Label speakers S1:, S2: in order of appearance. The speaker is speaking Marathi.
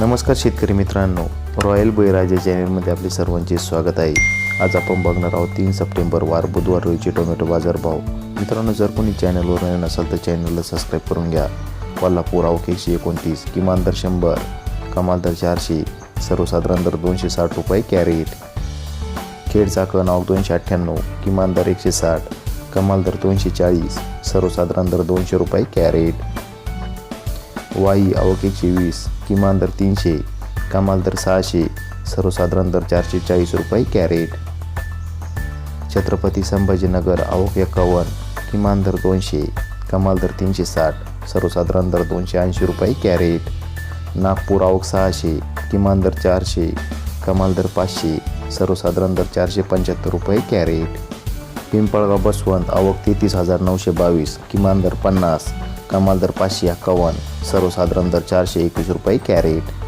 S1: नमस्कार शेतकरी मित्रांनो. रॉयल बैराजा चॅनलमध्ये आपले सर्वांचे स्वागत आहे. आज आपण बघणार आहोत तीन सप्टेंबर वार बुधवार रोजीचे टोमॅटो बाजारभाव. मित्रांनो जर कोणी चॅनलवर नवीन असाल तर चॅनलला सबस्क्राईब करून घ्या. कोल्हापूर आवक एकशे एकोणतीस किमान दर शंभर कमाल दर चारशे सर्वसाधारण दर दोनशे साठ रुपये कॅरेट. खेडचा चाकण दोनशे अठ्ठ्याण्णव किमान दर एकशे साठ कमाल दर दोनशे चाळीस सर्वसाधारण दर दोनशे रुपये कॅरेट. वाई आवक एकशे वीस किमान दर तीनशे कमाल दर सहाशे सर्वसाधारण दर चारशे चाळीस रुपये कॅरेट. छत्रपती संभाजीनगर आवक एकावन्न किमान दर दोनशे कमाल दर तीनशे साठ सर्वसाधारण दर दोनशे ऐंशी रुपये कॅरेट. नागपूर आवक सहाशे किमान दर चारशे कमाल दर पाचशे सर्वसाधारण दर चारशे पंच्याहत्तर रुपये कॅरेट. पिंपळगाव बसवंत आवक तेहतीस हजार नऊशे बावीस किमान दर पन्नास कमाल दर पाचशे एक्कावन्न सर्वसाधारण दर चारशे एकवीस रुपये कॅरेट.